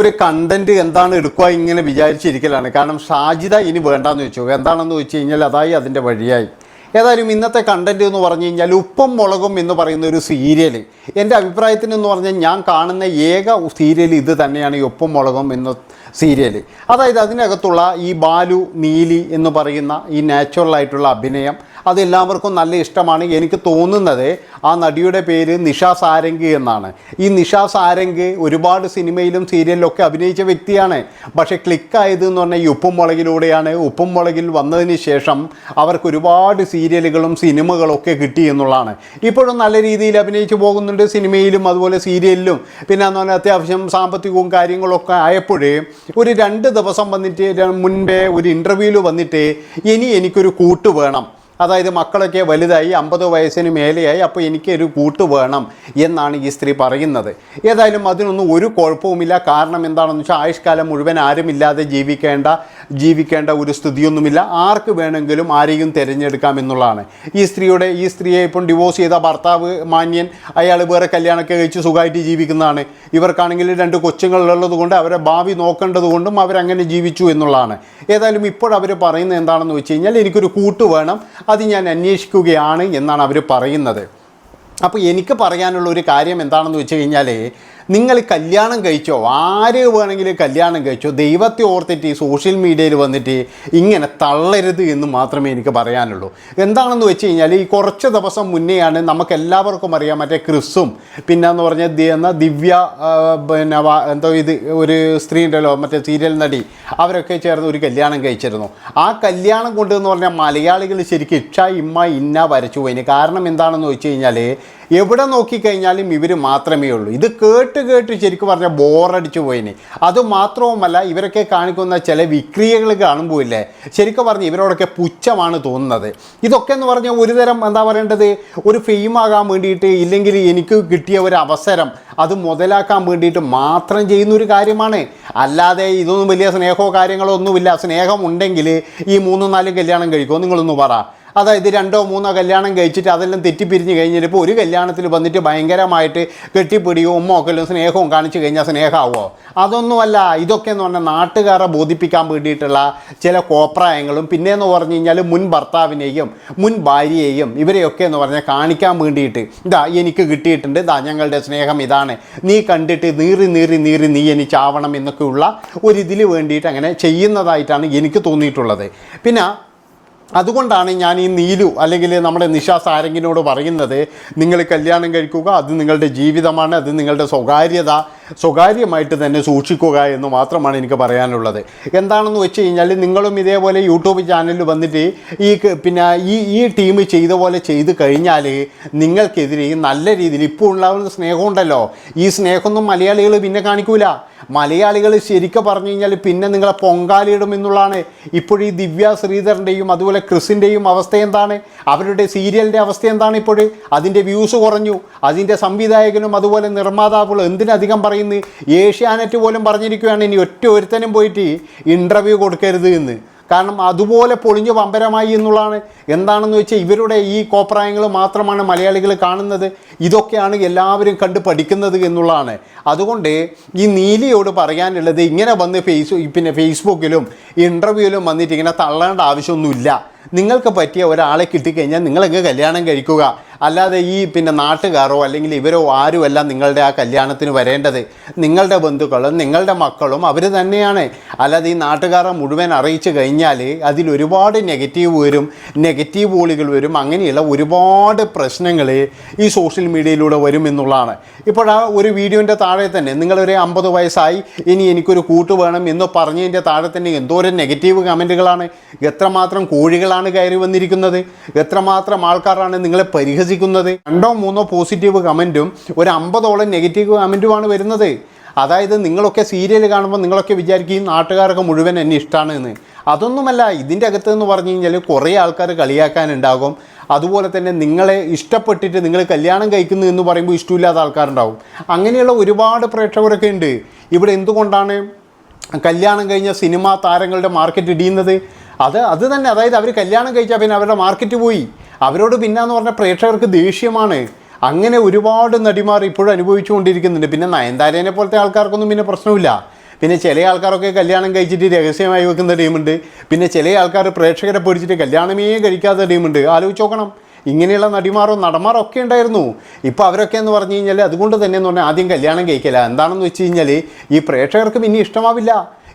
ഒരു കണ്ടന്റ് എന്താണ് എടുക്കുക ഇങ്ങനെ വിചാരിച്ചിരിക്കലാണ്. കാരണം ഷാജിദ ഇനി വേണ്ടാന്ന് വെച്ചു എന്താണെന്ന് വെച്ച് കഴിഞ്ഞാൽ അതായി അതിന്റെ വഴിയായി. ഏതായാലും ഇന്നത്തെ കണ്ടന്റ് എന്ന് പറഞ്ഞു കഴിഞ്ഞാൽ ഉപ്പും മുളകും എന്ന് പറയുന്ന ഒരു സീരിയൽ എന്റെ അഭിപ്രായത്തിന് എന്ന് പറഞ്ഞാൽ ഞാൻ കാണുന്ന ഏക സീരിയൽ ഇത് തന്നെയാണ് ഈ ഉപ്പും മുളകും എന്ന സീരിയൽ അതായത് അതിനകത്തുള്ള ഈ ബാലു നീലി എന്ന് പറയുന്ന ഈ നാച്ചുറൽ ആയിട്ടുള്ള അഭിനയം അതെല്ലാവർക്കും നല്ല ഇഷ്ടമാണ്. എനിക്ക് തോന്നുന്നത് ആ നടിയുടെ പേര് നിഷ സാരംഗ് എന്നാണ്. ഈ നിഷ സാരംഗ് ഒരുപാട് സിനിമയിലും സീരിയലിലും ഒക്കെ അഭിനയിച്ച വ്യക്തിയാണ്. പക്ഷേ ക്ലിക്കായത് എന്ന് പറഞ്ഞാൽ ഈ ഉപ്പും മുളകിലൂടെയാണ്. ഉപ്പും മുളകിൽ വന്നതിന് ശേഷം അവർക്ക് ഒരുപാട് സീരിയലുകളും സിനിമകളും ഒക്കെ കിട്ടി എന്നുള്ളതാണ്. ഇപ്പോഴും നല്ല രീതിയിൽ അഭിനയിച്ചു പോകുന്നുണ്ട് സിനിമയിലും അതുപോലെ സീരിയലിലും. പിന്നെ എന്ന് പറഞ്ഞാൽ അത്യാവശ്യം സാമ്പത്തികവും കാര്യങ്ങളൊക്കെ ആയപ്പോഴേ ഒരു രണ്ട് ദിവസം വന്നിട്ട് മുൻപേ ഒരു ഇന്റർവ്യൂവിൽ വന്നിട്ട് ഇനി എനിക്കൊരു കൂട്ട് വേണം. അതായത് മക്കളൊക്കെ വലുതായി അമ്പത് വയസ്സിന് മേലെയായി അപ്പോൾ എനിക്കൊരു കൂട്ട് വേണം എന്നാണ് ഈ സ്ത്രീ പറയുന്നത്. ഏതായാലും അതിനൊന്നും ഒരു കുഴപ്പവുമില്ല. കാരണം എന്താണെന്ന് വെച്ചാൽ ആയുഷ്കാലം മുഴുവൻ ആരുമില്ലാതെ ജീവിക്കേണ്ട ജീവിക്കേണ്ട ഒരു സ്ഥിതിയൊന്നുമില്ല. ആർക്ക് വേണമെങ്കിലും ആരെയും തിരഞ്ഞെടുക്കാം എന്നുള്ളതാണ്. ഈ സ്ത്രീയുടെ ഈ സ്ത്രീയെ ഇപ്പം ഡിവോഴ്സ് ചെയ്ത ഭർത്താവ് മാന്യൻ അയാൾ വേറെ കല്യാണമൊക്കെ കഴിച്ച് സുഖമായിട്ട് ജീവിക്കുന്നതാണ്. ഇവർക്കാണെങ്കിൽ രണ്ട് കൊച്ചുങ്ങളുള്ളത് കൊണ്ട് അവരെ ഭാവി നോക്കേണ്ടത് കൊണ്ടും അവരങ്ങനെ ജീവിച്ചു എന്നുള്ളതാണ്. ഏതായാലും ഇപ്പോഴവർ പറയുന്നത് എന്താണെന്ന് വെച്ച് കഴിഞ്ഞാൽ എനിക്കൊരു കൂട്ട് വേണം അത് ഞാൻ അന്വേഷിക്കുകയാണ് എന്നാണ് അവർ പറയുന്നത്. അപ്പോൾ എനിക്ക് പറയാനുള്ള ഒരു കാര്യം എന്താണെന്ന് വെച്ച് കഴിഞ്ഞാൽ നിങ്ങൾ കല്യാണം കഴിച്ചോ ആര് വേണമെങ്കിലും കല്യാണം കഴിച്ചോ ദൈവത്തെ ഓർത്തിട്ട് ഈ സോഷ്യൽ മീഡിയയിൽ വന്നിട്ട് ഇങ്ങനെ തള്ളരുത് എന്ന് മാത്രമേ എനിക്ക് പറയാനുള്ളൂ. എന്താണെന്ന് വെച്ച് കഴിഞ്ഞാൽ ഈ കുറച്ച് ദിവസം മുന്നെയാണ് നമുക്ക് എല്ലാവർക്കും അറിയാം മറ്റേ ക്രിസും പിന്നെ എന്ന് പറഞ്ഞാൽ ദിവ്യ പിന്നെ എന്തോ ഇത് ഒരു സ്ത്രീ ഉണ്ടല്ലോ മറ്റേ സീരിയൽ നടി അവരൊക്കെ ചേർന്ന് ഒരു കല്യാണം കഴിച്ചിരുന്നു. ആ കല്യാണം കൊണ്ടെന്ന് പറഞ്ഞാൽ മലയാളികൾ ശരിക്കും ഇക്ഷ ഇമ്മ ഇന്ന വരച്ചു പോയിന്. കാരണം എന്താണെന്ന് വെച്ച് കഴിഞ്ഞാൽ എവിടെ നോക്കിക്കഴിഞ്ഞാലും ഇവർ മാത്രമേ ഉള്ളൂ. ഇത് കേട്ട് കേട്ട് ശരിക്കും പറഞ്ഞാൽ ബോറടിച്ചു പോയിന്. അതുമാത്രവുമല്ല ഇവരൊക്കെ കാണിക്കുന്ന ചില വിക്രിയകൾ കാണുമ്പോൾ ഇല്ലേ ശരിക്കും പറഞ്ഞ് ഇവരോടൊക്കെ പുച്ഛമാണ് തോന്നുന്നത്. ഇതൊക്കെ എന്ന് പറഞ്ഞാൽ ഒരുതരം എന്താ പറയേണ്ടത്? ഒരു ഫെയിം ആകാൻ വേണ്ടിയിട്ട് ഇല്ലെങ്കിൽ എനിക്ക് കിട്ടിയ ഒരു അവസരം അത് മുതലാക്കാൻ വേണ്ടിയിട്ട് മാത്രം ചെയ്യുന്ന ഒരു കാര്യമാണ്. അല്ലാതെ ഇതൊന്നും വലിയ സ്നേഹമോ കാര്യങ്ങളോ ഒന്നുമില്ല. സ്നേഹം ഉണ്ടെങ്കിൽ ഈ മൂന്നും നാലും കല്യാണം കഴിക്കുമോ നിങ്ങളൊന്ന് പറ. അതായത് രണ്ടോ മൂന്നോ കല്യാണം കഴിച്ചിട്ട് അതെല്ലാം തെറ്റിപ്പിരിഞ്ഞ് കഴിഞ്ഞിപ്പോൾ ഒരു കല്യാണത്തിൽ വന്നിട്ട് ഭയങ്കരമായിട്ട് കെട്ടിപ്പിടിയും ഉമ്മൊക്കലും സ്നേഹവും കാണിച്ചു കഴിഞ്ഞാൽ സ്നേഹമാവോ അതൊന്നുമല്ല. ഇതൊക്കെ എന്ന് പറഞ്ഞാൽ നാട്ടുകാരെ ബോധിപ്പിക്കാൻ വേണ്ടിയിട്ടുള്ള ചില കോപ്രായങ്ങളും പിന്നെയെന്ന് പറഞ്ഞു കഴിഞ്ഞാൽ മുൻ ഭർത്താവിനെയും മുൻ ഭാര്യയെയും ഇവരെയൊക്കെ എന്ന് പറഞ്ഞാൽ കാണിക്കാൻ വേണ്ടിയിട്ട്. ഇതാ എനിക്ക് കിട്ടിയിട്ടുണ്ട്. ഇതാ ഞങ്ങളുടെ സ്നേഹം ഇതാണ്. നീ കണ്ടിട്ട് നീറി നീറി നീറി നീ എനിക്ക് ആവണം എന്നൊക്കെയുള്ള ഒരിതിൽ വേണ്ടിയിട്ട് അങ്ങനെ ചെയ്യുന്നതായിട്ടാണ് എനിക്ക് തോന്നിയിട്ടുള്ളത്. പിന്നെ അതുകൊണ്ടാണ് ഞാൻ ഈ നീലു അല്ലെങ്കിൽ നമ്മുടെ നിഷ സാരംഗിനോട് പറയുന്നത് നിങ്ങൾ കല്യാണം കഴിക്കുക അത് നിങ്ങളുടെ ജീവിതമാണ് അത് നിങ്ങളുടെ സ്വകാര്യത സ്വകാര്യമായിട്ട് തന്നെ സൂക്ഷിക്കുക എന്ന് മാത്രമാണ് എനിക്ക് പറയാനുള്ളത്. എന്താണെന്ന് വെച്ച് കഴിഞ്ഞാൽ നിങ്ങളും ഇതേപോലെ യൂട്യൂബ് ചാനലിൽ വന്നിട്ട് ഈ പിന്നെ ഈ ഈ ടീം ചെയ്ത പോലെ ചെയ്ത് കഴിഞ്ഞാൽ നിങ്ങൾക്കെതിരെ നല്ല രീതിയിൽ ഇപ്പോൾ ഉണ്ടാകുന്ന സ്നേഹമുണ്ടല്ലോ. ഈ സ്നേഹമൊന്നും മലയാളികൾ പിന്നെ കാണിക്കൂല. മലയാളികൾ ശരിക്കും പറഞ്ഞു കഴിഞ്ഞാൽ പിന്നെ നിങ്ങളെ പൊങ്കാലിയിടും എന്നുള്ളതാണ്. ഇപ്പോഴീ ദിവ്യ ശ്രീധറിന്റെയും അതുപോലെ ക്രിസിന്റെയും അവസ്ഥ എന്താണ്? അവരുടെ സീരിയലിന്റെ അവസ്ഥ എന്താണ് ഇപ്പോൾ അതിന്റെ വ്യൂസ് കുറഞ്ഞു. അതിന്റെ സംവിധായകനും അതുപോലെ നിർമ്മാതാക്കളും എന്തിനധികം പറയുന്നു? ഏഷ്യാനെറ്റ് പോലും പറഞ്ഞിരിക്കുകയാണ്. ഇനി ഒറ്റ ഒരുത്തനും പോയിട്ട് ഇന്റർവ്യൂ കൊടുക്കരുത് എന്ന്. കാരണം അതുപോലെ പൊളിഞ്ഞു പമ്പരമായി എന്നുള്ളതാണ്. എന്താണെന്ന് വെച്ചാൽ ഇവരുടെ ഈ കോപ്രായങ്ങൾ മാത്രമാണ് മലയാളികൾ കാണുന്നത്. ഇതൊക്കെയാണ് എല്ലാവരും കണ്ട് പഠിക്കുന്നത് എന്നുള്ളതാണ്. അതുകൊണ്ട് ഈ നീലിയോട് പറയാനുള്ളത് ഇങ്ങനെ വന്ന് ഫേസ് പിന്നെ ഫേസ്ബുക്കിലും ഇന്റർവ്യൂവിലും വന്നിട്ട് ഇങ്ങനെ തള്ളേണ്ട ആവശ്യമൊന്നുമില്ല. നിങ്ങൾക്ക് പറ്റിയ ഒരാളെ കിട്ടിക്കഴിഞ്ഞാൽ നിങ്ങളങ്ങ് കല്യാണം കഴിക്കുക. അല്ലാതെ ഈ പിന്നെ നാട്ടുകാരോ അല്ലെങ്കിൽ ഇവരോ ആരുമല്ല നിങ്ങളുടെ ആ കല്യാണത്തിന് വരേണ്ടത്. നിങ്ങളുടെ ബന്ധുക്കളും നിങ്ങളുടെ മക്കളും അവർ തന്നെയാണ്. അല്ലാതെ ഈ നാട്ടുകാരെ മുഴുവൻ അറിയിച്ചു കഴിഞ്ഞാൽ അതിൽ ഒരുപാട് നെഗറ്റീവ് വരും നെഗറ്റീവ് ഓളികൾ വരും. അങ്ങനെയുള്ള ഒരുപാട് പ്രശ്നങ്ങൾ ഈ സോഷ്യൽ മീഡിയയിലൂടെ വരും എന്നുള്ളതാണ്. ഇപ്പോൾ ആ ഒരു വീഡിയോന്റെ താഴെ തന്നെ നിങ്ങളൊരു അമ്പത് വയസ്സായി ഇനി എനിക്കൊരു കൂട്ട് വേണം എന്ന് പറഞ്ഞതിന്റെ താഴെ തന്നെ എന്തോരം നെഗറ്റീവ് കമന്റുകളാണ്. എത്രമാത്രം കോഴികളാണ് കയറി വന്നിരിക്കുന്നത്? എത്രമാത്രം ആൾക്കാരാണ് നിങ്ങളെ പരിഹസിക്കുന്നത് രണ്ടോ മൂന്നോ പോസിറ്റീവ് കമന്റും ഒരു അമ്പതോളം നെഗറ്റീവ് കമന്റുമാണ് വരുന്നത്. അതായത് നിങ്ങളൊക്കെ സീരിയൽ കാണുമ്പോൾ നിങ്ങളൊക്കെ വിചാരിക്കും നാട്ടുകാരൊക്കെ മുഴുവൻ എന്നെ ഇഷ്ടമാണ് എന്ന് അതൊന്നുമല്ല ഇതിന്റെ അകത്ത് എന്ന് പറഞ്ഞു കഴിഞ്ഞാൽ കുറേ ആൾക്കാർ കളിയാക്കാനുണ്ടാകും. അതുപോലെ തന്നെ നിങ്ങളെ ഇഷ്ടപ്പെട്ടിട്ട് നിങ്ങൾ കല്യാണം കഴിക്കുന്നു എന്ന് പറയുമ്പോൾ ഇഷ്ടമില്ലാത്ത ആൾക്കാരുണ്ടാവും. അങ്ങനെയുള്ള ഒരുപാട് പ്രേക്ഷകരൊക്കെ ഉണ്ട്. ഇവിടെ എന്തുകൊണ്ടാണ് കല്യാണം കഴിഞ്ഞ സിനിമാ താരങ്ങളുടെ മാർക്കറ്റ് ഇടിയുന്നത്? അത് അത് തന്നെ അതായത് അവർ കല്യാണം കഴിച്ചാൽ പിന്നെ അവരുടെ മാർക്കറ്റ് പോയി. അവരോട് പിന്നെന്ന് പറഞ്ഞാൽ പ്രേക്ഷകർക്ക് ദേഷ്യമാണ്. അങ്ങനെ ഒരുപാട് നടിമാർ ഇപ്പോഴും അനുഭവിച്ചുകൊണ്ടിരിക്കുന്നുണ്ട്. പിന്നെ നയൻതാരേനെ പോലത്തെ ആൾക്കാർക്കൊന്നും പിന്നെ പ്രശ്നമില്ല. പിന്നെ ചില ആൾക്കാരൊക്കെ കല്യാണം കഴിച്ചിട്ട് രഹസ്യമായി വെക്കുന്ന ടീമുണ്ട്. പിന്നെ ചില ആൾക്കാർ പ്രേക്ഷകരെ പൊടിച്ചിട്ട് കല്യാണമേ കഴിക്കാത്ത ടീമുണ്ട്. ആലോചിച്ച് നോക്കണം. ഇങ്ങനെയുള്ള നടിമാരോ നടന്മാരോ ഒക്കെ ഉണ്ടായിരുന്നു. ഇപ്പോൾ അവരൊക്കെ എന്ന് പറഞ്ഞു കഴിഞ്ഞാൽ അതുകൊണ്ട് തന്നെ എന്ന് പറഞ്ഞാൽ ആദ്യം കല്യാണം കഴിക്കില്ല എന്താണെന്ന് വെച്ച് കഴിഞ്ഞാൽ ഈ പ്രേക്ഷകർക്ക് പിന്നെ ഇഷ്ടമാവില്ല.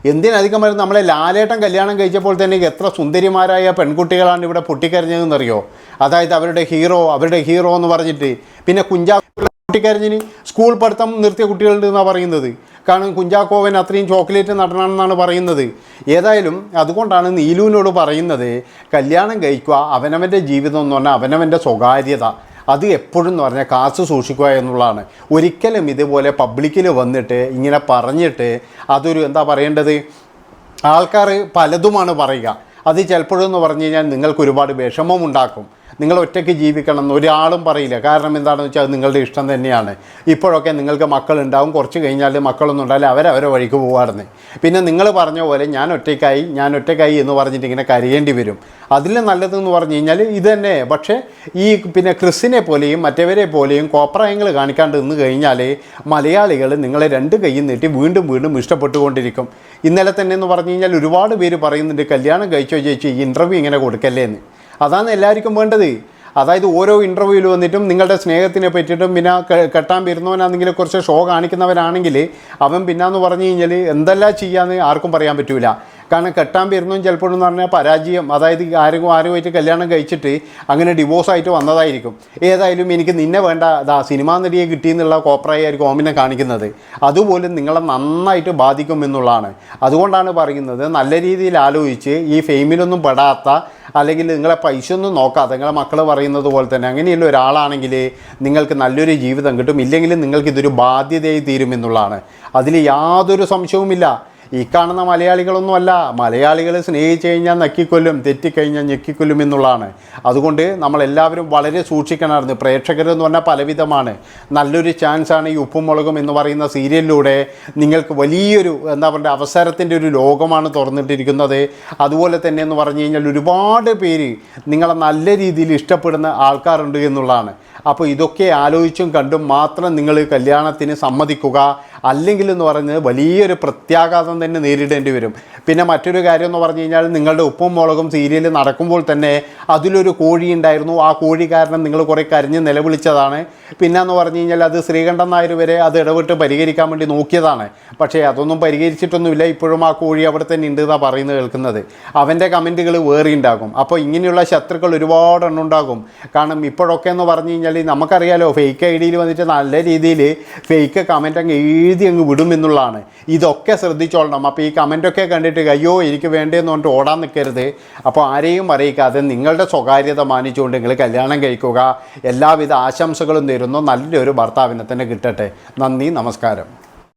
എന്തിനധികം വരുന്ന നമ്മളെ ലാലേട്ടൻ കല്യാണം കഴിച്ചപ്പോൾ തന്നെ എത്ര സുന്ദരിമാരായ പെൺകുട്ടികളാണ് ഇവിടെ പൊട്ടിക്കരഞ്ഞതെന്നറിയോ? അതായത് അവരുടെ ഹീറോ അവരുടെ ഹീറോ എന്ന് പറഞ്ഞിട്ട്. പിന്നെ കുഞ്ചാ പൊട്ടിക്കരഞ്ഞിന് സ്കൂൾ പഠിത്തം നിർത്തിയ കുട്ടികളുണ്ട് എന്നാണ് പറയുന്നത്. കാരണം കുഞ്ചാക്കോവൻ അത്രയും ചോക്ലേറ്റ് നടണമെന്നാണ് പറയുന്നത്. ഏതായാലും അതുകൊണ്ടാണ് നീലുവിനോട് പറയുന്നത് കല്യാണം കഴിക്കുക അവനവന്റെ ജീവിതം എന്ന് പറഞ്ഞാൽ അവനവന്റെ സ്വകാര്യത. അത് എപ്പോഴും എന്ന് പറഞ്ഞാൽ കാശ് സൂക്ഷിക്കുക എന്നുള്ളതാണ്. ഒരിക്കലും ഇതുപോലെ പബ്ലിക്കിൽ വന്നിട്ട് ഇങ്ങനെ പറഞ്ഞിട്ട് അതൊരു എന്താ പറയേണ്ടത്? ആൾക്കാർ പലതുമാണ് പറയുക. അത് ചിലപ്പോഴെന്ന് പറഞ്ഞു കഴിഞ്ഞാൽ നിങ്ങൾക്ക് ഒരുപാട് വിഷമം ഉണ്ടാക്കും നിങ്ങൾ ഒറ്റയ്ക്ക് ജീവിക്കണം എന്ന് ഒരാളും പറയില്ല. കാരണം എന്താണെന്ന് വെച്ചാൽ അത് നിങ്ങളുടെ ഇഷ്ടം തന്നെയാണ്. ഇപ്പോഴൊക്കെ നിങ്ങൾക്ക് മക്കളുണ്ടാവും. കുറച്ച് കഴിഞ്ഞാൽ മക്കളൊന്നും ഉണ്ടാവില്ല. അവരവരെ വഴിക്ക് പോകാറുണ്ട് പിന്നെ നിങ്ങൾ പറഞ്ഞ പോലെ ഞാൻ ഒറ്റയ്ക്കായി ഞാൻ ഒറ്റയ്ക്കായി എന്ന് പറഞ്ഞിട്ട് ഇങ്ങനെ കരയേണ്ടി വരും. അതിൽ നല്ലതെന്ന് പറഞ്ഞു കഴിഞ്ഞാൽ ഇത് തന്നെ. പക്ഷേ ഈ പിന്നെ ക്രിസ്സിനെ പോലെയും മറ്റവരെ പോലെയും കോപ്രായങ്ങൾ കാണിക്കാണ്ട് നിന്ന് കഴിഞ്ഞാൽ മലയാളികൾ നിങ്ങളെ രണ്ട് കൈയും നീട്ടി വീണ്ടും വീണ്ടും ഇഷ്ടപ്പെട്ടുകൊണ്ടിരിക്കും. ഇന്നലെ തന്നെ എന്ന് പറഞ്ഞു കഴിഞ്ഞാൽ ഒരുപാട് പേര് പറയുന്നുണ്ട് കല്യാണം കഴിച്ചോ ചേച്ചി ഇന്റർവ്യൂ ഇങ്ങനെ കൊടുക്കല്ലേ എന്ന് അതാണ് എല്ലാവർക്കും വേണ്ടത്. അതായത് ഓരോ ഇന്റർവ്യൂവിൽ വന്നിട്ടും നിങ്ങളുടെ സ്നേഹത്തിനെ പറ്റിയിട്ടും പിന്നെ കെട്ടാൻ വരുന്നവനാണെങ്കിൽ കുറച്ച് ഷോ കാണിക്കുന്നവരാണെങ്കിൽ അവൻ പിന്നാന്ന് പറഞ്ഞു കഴിഞ്ഞാൽ എന്തെല്ലാം ചെയ്യാമെന്ന് ആർക്കും പറയാൻ പറ്റൂല. കാരണം കെട്ടാൻ വരുന്നതും ചിലപ്പോഴെന്ന് പറഞ്ഞാൽ പരാജയം അതായത് ആരും ആരുമായിട്ട് കല്യാണം കഴിച്ചിട്ട് അങ്ങനെ ഡിവോഴ്സായിട്ട് വന്നതായിരിക്കും. ഏതായാലും എനിക്ക് നിന്നെ വേണ്ട അതാ സിനിമാ നടിയെ കിട്ടിയെന്നുള്ള കോപ്രായായിരിക്കും ഓമിനെ കാണിക്കുന്നത്. അതുപോലെ നിങ്ങളെ നന്നായിട്ട് ബാധിക്കുമെന്നുള്ളതാണ് അതുകൊണ്ടാണ് പറയുന്നത് നല്ല രീതിയിൽ ആലോചിച്ച് ഈ ഫെയിമിലൊന്നും പെടാത്ത അല്ലെങ്കിൽ നിങ്ങളെ പൈസ ഒന്നും നോക്കാതെ നിങ്ങളെ മക്കൾ പറയുന്നത് പോലെ തന്നെ അങ്ങനെയുള്ള ഒരാളാണെങ്കിൽ നിങ്ങൾക്ക് നല്ലൊരു ജീവിതം കിട്ടും. ഇല്ലെങ്കിൽ നിങ്ങൾക്ക് ഇതൊരു ബാധ്യതയായി തീരുമെന്നുള്ളതാണ് അതിൽ യാതൊരു സംശയവുമില്ല. ഈ കാണുന്ന മലയാളികളൊന്നുമല്ല. മലയാളികളെ സ്നേഹിച്ചു കഴിഞ്ഞാൽ നക്കിക്കൊല്ലും തെറ്റിക്കഴിഞ്ഞാൽ ഞെക്കിക്കൊല്ലും എന്നുള്ളതാണ്. അതുകൊണ്ട് നമ്മളെല്ലാവരും വളരെ സൂക്ഷിക്കണമായിരുന്നു. പ്രേക്ഷകരെന്ന് പറഞ്ഞാൽ പലവിധമാണ്. നല്ലൊരു ചാൻസാണ് ഈ ഉപ്പും മുളകും എന്ന് പറയുന്ന സീരിയലിലൂടെ നിങ്ങൾക്ക് വലിയൊരു എന്താ പറയുക അവസരത്തിന്റെ ഒരു ലോകമാണ് തുറന്നിട്ടിരിക്കുന്നത്. അതുപോലെ തന്നെ എന്ന് പറഞ്ഞു കഴിഞ്ഞാൽ ഒരുപാട് പേര് നിങ്ങളെ നല്ല രീതിയിൽ ഇഷ്ടപ്പെടുന്ന ആൾക്കാരുണ്ട് എന്നുള്ളതാണ്. അപ്പോൾ ഇതൊക്കെ ആലോചിച്ചും കണ്ടും മാത്രം നിങ്ങൾ കല്യാണത്തിന് സമ്മതിക്കുക അല്ലെങ്കിൽ എന്ന് പറയുന്നത് വലിയൊരു പ്രത്യാഘാതം തന്നെ നേരിടേണ്ടി വരും. പിന്നെ മറ്റൊരു കാര്യം എന്ന് പറഞ്ഞു കഴിഞ്ഞാൽ നിങ്ങളുടെ ഉപ്പും മുളകും സീരിയൽ നടക്കുമ്പോൾ തന്നെ അതിലൊരു കോഴി ഉണ്ടായിരുന്നു. ആ കോഴി കാരണം നിങ്ങൾ കുറേ കരഞ്ഞ് നിലവിളിച്ചതാണ്. പിന്നെ എന്ന് പറഞ്ഞു കഴിഞ്ഞാൽ അത് ശ്രീകണ്ഠൻ നായർ വരെ അത് ഇടപെട്ട് പരിഹരിക്കാൻ വേണ്ടി നോക്കിയതാണ്. പക്ഷേ അതൊന്നും പരിഹരിച്ചിട്ടൊന്നുമില്ല. ഇപ്പോഴും ആ കോഴി അവിടെ തന്നെ ഉണ്ട് എന്നാണ് പറയുന്നത് കേൾക്കുന്നത്. അവന്റെ കമന്റുകൾ വേറെ ഉണ്ടാകും. അപ്പോൾ ഇങ്ങനെയുള്ള ശത്രുക്കൾ ഒരുപാട് എണ്ണുണ്ടാകും കാരണം ഇപ്പോഴൊക്കെ എന്ന് പറഞ്ഞു കഴിഞ്ഞാൽ നമുക്കറിയാലോ ഫേക്ക് ഐ ഡിയിൽ വന്നിട്ട് നല്ല രീതിയിൽ ഫേക്ക് കമന്റ് അങ്ങ് എഴുതി അങ്ങ് വിടും എന്നുള്ളതാണ്. ഇതൊക്കെ ശ്രദ്ധിച്ചോളണം. അപ്പോൾ ഈ കമന്റൊക്കെ കണ്ടിട്ട് അയ്യോ എനിക്ക് വേണ്ടതെന്ന് പറഞ്ഞിട്ട് ഓടാൻ നിൽക്കരുത്. അപ്പോൾ ആരെയും അറിയിക്കാതെ നിങ്ങളുടെ സ്വകാര്യത മാനിച്ചുകൊണ്ട് നിങ്ങൾ കല്യാണം കഴിക്കുക. എല്ലാവിധ ആശംസകളും തരുന്നു നല്ലൊരു ഭർത്താവിനെ തന്നെ കിട്ടട്ടെ. നന്ദി നമസ്കാരം.